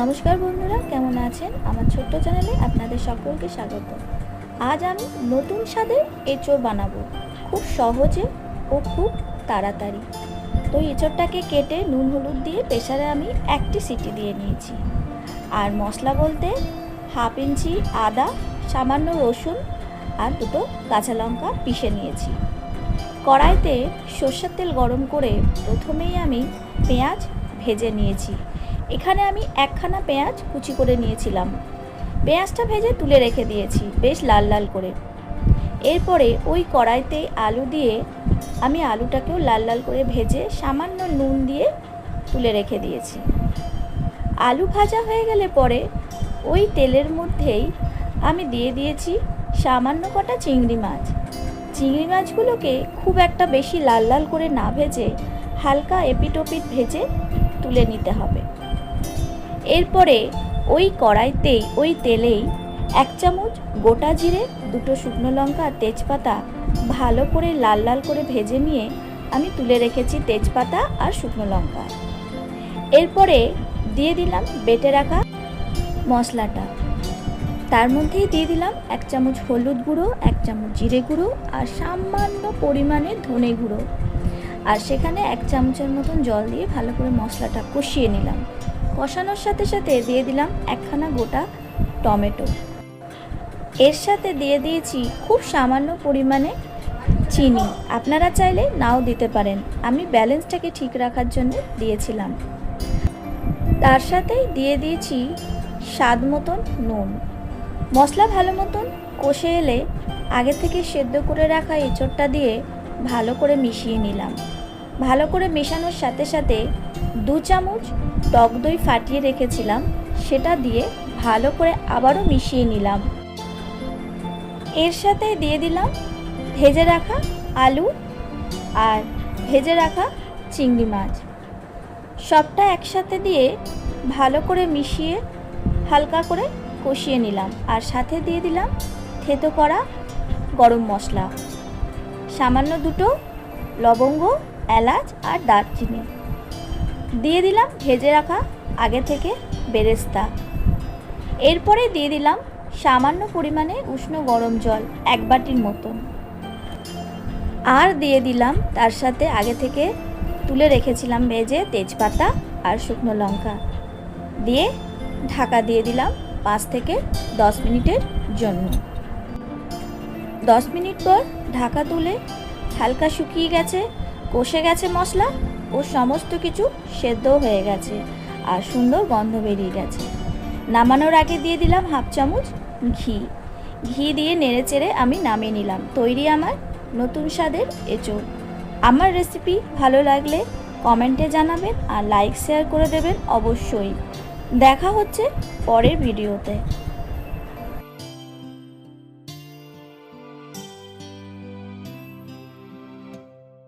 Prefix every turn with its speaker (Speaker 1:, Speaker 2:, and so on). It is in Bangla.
Speaker 1: নমস্কার বন্ধুরা, কেমন আছেন? আমার ছোট্ট চ্যানেলে আপনাদের সকলকে স্বাগত। আজ আমি নতুন স্বাদের এঁচড় বানাবো। খুব সহজে ও খুব তাড়াতাড়ি। তো এঁচড়টাকে কেটে নুন, হলুদ দিয়ে প্রেসারে আমি একটি সিটি দিয়ে নিয়েছি। আর মশলা বলতে হাফ ইঞ্চি আদা, সামান্য রসুন আর দুটো কাঁচা লঙ্কা পিষে নিয়েছি। কড়াইতে সর্ষের তেল গরম করে প্রথমেই আমি পেঁয়াজ ভেজে নিয়েছি। এখানে আমি একখানা পেঁয়াজ কুচি করে নিয়েছিলাম। পেঁয়াজটা ভেজে তুলে রেখে দিয়েছি, বেশ লাল লাল করে। এরপরে ওই কড়াইতে আলু দিয়ে আমি আলুটাকেও লাল লাল করে ভেজে সামান্য নুন দিয়ে তুলে রেখে দিয়েছি। আলু ভাজা হয়ে গেলে পরে ওই তেলের মধ্যেই আমি দিয়ে দিয়েছি সামান্য কটা চিংড়ি মাছ। চিংড়ি মাছগুলোকে খুব একটা বেশি লাল লাল করে না ভেজে হালকা এপিটোপিট ভেজে তুলে নিতে হবে। এরপরে ওই কড়াইতেই, ওই তেলেই এক চামচ গোটা জিরে, দুটো শুকনো লঙ্কা আর তেজপাতা ভালো করে লাল লাল করে ভেজে নিয়ে আমি তুলে রেখেছি তেজপাতা আর শুকনো লঙ্কা। এরপরে দিয়ে দিলাম বেটে রাখা মশলাটা। তার মধ্যেই দিয়ে দিলাম এক চামচ হলুদ গুঁড়ো, এক চামচ জিরে গুঁড়ো আর সামান্য পরিমাণে ধনে গুঁড়ো। আর সেখানে এক চামচের মতন জল দিয়ে ভালো করে মশলাটা কষিয়ে নিলাম। কষানোর সাথে সাথে দিয়ে দিলাম একখানা গোটা টমেটো। এর সাথে দিয়ে দিয়েছি খুব সামান্য পরিমাণে চিনি। আপনারা চাইলে নাও দিতে পারেন। আমি ব্যালেন্সটাকে ঠিক রাখার জন্য দিয়েছিলাম। তার সাথেই দিয়ে দিয়েছি স্বাদ মতন নুন। মশলা ভালো মতন কষে এলে আগে থেকে সেদ্ধ করে রাখা এঁচড়টা দিয়ে ভালো করে মিশিয়ে নিলাম। ভালো করে মেশানোর সাথে সাথে দু চামচ টক দই ফাটিয়ে রেখেছিলাম, সেটা দিয়ে ভালো করে আবারও মিশিয়ে নিলাম। এর সাথে দিয়ে দিলাম ভেজে রাখা আলু আর ভেজে রাখা চিংড়ি মাছ। সবটা একসাথে দিয়ে ভালো করে মিশিয়ে হালকা করে কষিয়ে নিলাম আর সাথে দিয়ে দিলাম থেতো করা গরম মশলা। সামান্য দুটো লবঙ্গ এলাচ আর দারচিনি। দিয়ে দিলাম ভেজে রাখা আগে থেকে বেরেস্তা। এরপরে দিয়ে দিলাম সামান্য পরিমাণে উষ্ণ গরম জল এক বাটির মতন আর দিয়ে দিলাম তার সাথে আগে থেকে তুলে রেখেছিলাম ভেজে তেজপাতা আর শুকনো লঙ্কা। দিয়ে ঢাকা দিয়ে দিলাম পাঁচ থেকে দশ মিনিটের জন্য। দশ মিনিট পর ঢাকা তুলে হালকা শুকিয়ে গেছে কষে গেছে মশলা ও সমস্ত কিছু সেদ্ধ হয়ে গেছে আর সুন্দর গন্ধ বেরিয়ে গেছে। নামানোর আগে দিয়ে দিলাম হাফ চামচ ঘি। ঘি দিয়ে নেড়ে চেড়ে আমি নামিয়ে নিলাম। তৈরি আমার নতুন স্বাদের এঁচড়। আমার রেসিপি ভালো লাগলে কমেন্টে জানাবেন আর লাইক শেয়ার করে দেবেন অবশ্যই। দেখা হচ্ছে পরের ভিডিওতে